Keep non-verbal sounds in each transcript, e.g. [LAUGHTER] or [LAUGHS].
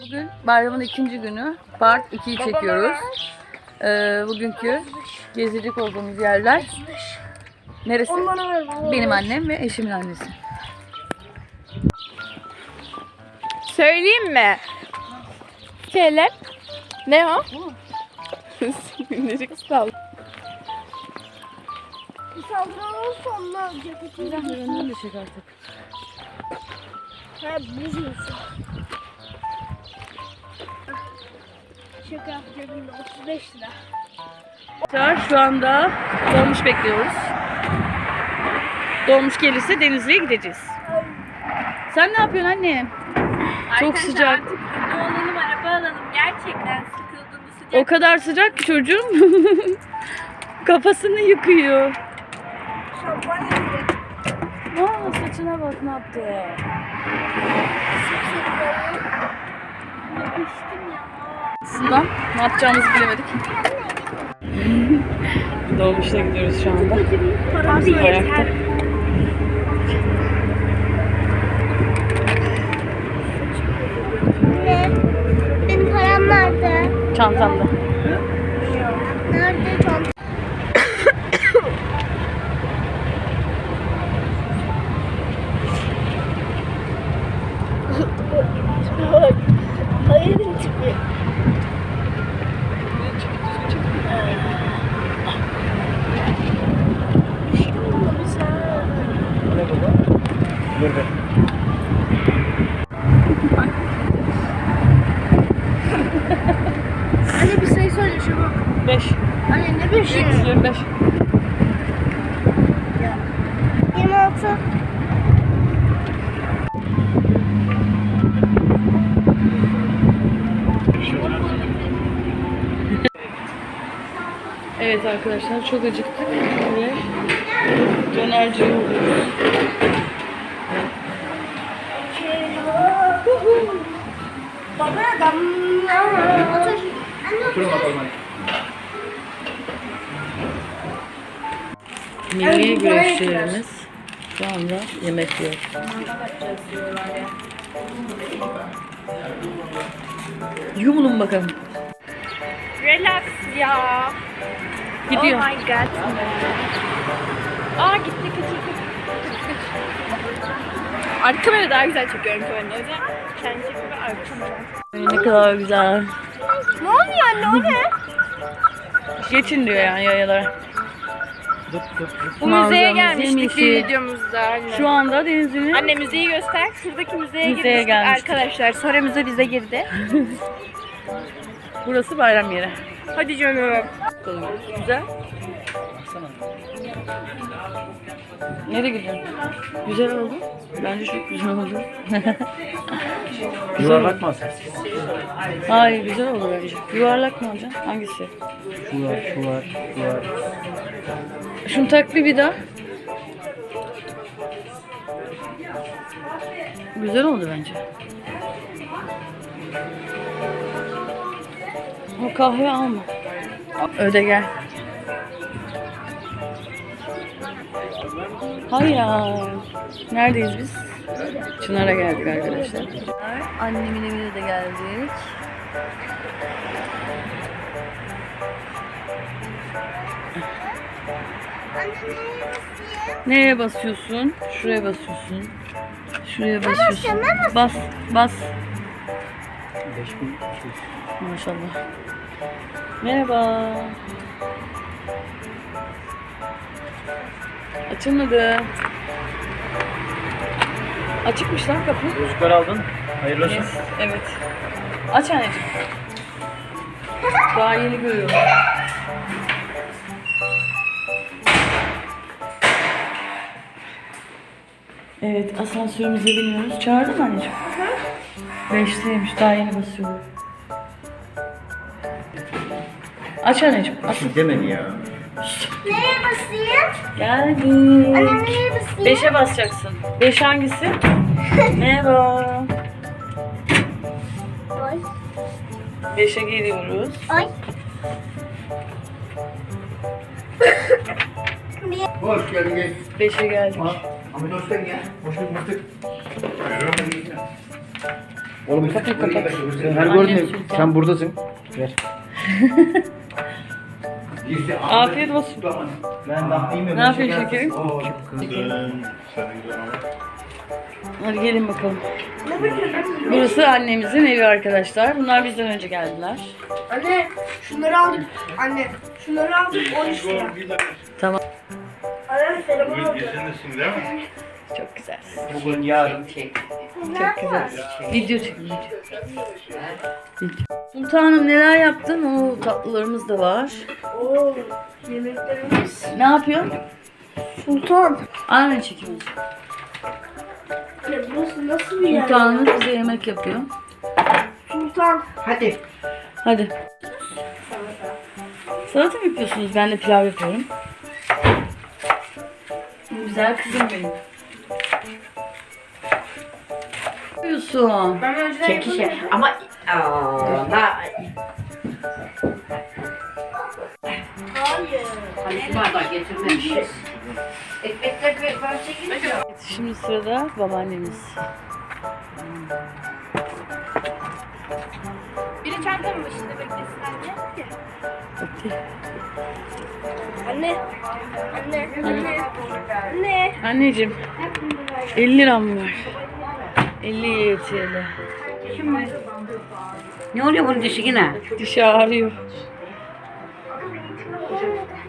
Bugün bayramın ikinci günü. Part 2'yi çekiyoruz. Ee, bugünkü gezecek olduğumuz yerler. Neresi? Benim annem ve eşimin annesi. Söyleyeyim mi? Şeyler. Ne o? Minnacık sal. Saldırı olursa onlar ceketini Önünden de çek artık. Ha buz Şaka yapacağım da 35 lira. Arkadaşlar, Şu anda dolmuş bekliyoruz. Dolmuş gelirse Denizli'ye gideceğiz. Sen ne yapıyorsun annem? Çok sıcak. Artık ne alalım araba alalım. Gerçekten sıkıldım bu sıcak. O kadar sıcak ki çocuğum. [LAUGHS] Kafasını yıkıyor. Şampanya bile. Aa, saçına bak ne yaptı. Yapıştım ya. Aslında ne yapacağımızı bilemedik. [LAUGHS] Dolmuşta gidiyoruz şu anda. Ayakta. Ne? Benim param nerede? Çantamda. Nerede 25. 25. 26. Evet arkadaşlar çok acıktık ve dönerci oluyoruz. Baba damla. Otur. Otur. Milli görüşlerimiz şu anda yemek yiyor. Yumulun bakalım. Relax ya. Gidiyor. Oh my god. Aa gitti kaçır. Arka kamera daha güzel çekiyorum şu anda. O yüzden kendi çekim ve arka kamera. Ne kadar güzel. Ne oluyor anne o ne? Geçin diyor yani yayalara. Bu müzeye gelmiştik bir videomuzda. Anne. Şu anda Denizli'nin Anne müzeyi göster. Şuradaki müzeye, Müzeye girmiştik gelmiştik. arkadaşlar. Sonra müze bize girdi. [LAUGHS] burası bayram yeri. Hadi canım. Bakalım. Güzel. Nereye gidiyorsun? Güzel oldu. Bence çok güzel oldu. [LAUGHS] Yuvarlak masa. Hayır güzel oldu bence. Yuvarlak mı alacaksın? Hangisi? Şu var, şu var, şu var. Şunu tak bir bir daha. Güzel oldu bence. O kahve alma. Öde gel. Hayır. Neredeyiz biz? Çınar'a geldik arkadaşlar. Annemin evine de geldik. Neye basıyorsun? Şuraya basıyorsun. Şuraya basıyorsun. Bas, bas. 5200. Maşallah. Merhaba. Açılmadı. Açıkmış lan kapı. Gözlükler aldın. Hayırlı olsun. Yes, evet. Aç anneciğim. Daha yeni görüyorum. Evet, asansörümüze biniyoruz. Çağırdın mı anneciğim? Beşteymiş, daha yeni basıyorum. Aç anneciğim, aç. Şey demedi ya. Nereye basayım? Geldik. Anne nereye basayım? Beşe basacaksın. Beş hangisi? [LAUGHS] Merhaba. Ay. Beşe geliyoruz. Ay. Hoş geldin gel. Beşe geldik. Ahmet hoş geldin ya. Hoş bulduk. Oğlum kapat. sen her gördün sen buradasın. Ver. Afiyet olsun. Ben daha? Ne yapıyorsun şekerim? Hadi gelin bakalım. Burası annemizin evi arkadaşlar. Bunlar bizden önce geldiler. Anne şunları aldık. Anne şunları aldık 13 lira. Tamam. Çok güzel. Bugün yarın. Çok güzel. Video çekin. Video. Sultanım neler yaptın? O tatlılarımız da var. Oo yemeklerimiz. Ne yapıyorsun? Sultan. Anne çekim. Ya burası nasıl bir yer? Sultanımız bize yemek yapıyor. Sultan. Hadi. Hadi. Salata mı yapıyorsunuz? Ben de pilav yapıyorum. Güzel kızım benim. Ne yapıyorsun? Ben önceden Çekişe. Ama aa, na, Hayır. hani bardak getirmemişiz. Ekmekler bir parça gidiyor. Şimdi sırada babaannemiz. Biri çantamın başında beklesin anne. Hadi. Anne. Anne. Anne. Anne. Anneciğim 50 liram var. 50 YTL. Ne oluyor bunun dişi yine? Dişi ağrıyor.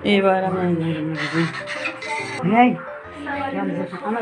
İyi bayramlar. Hey. Yalnız ana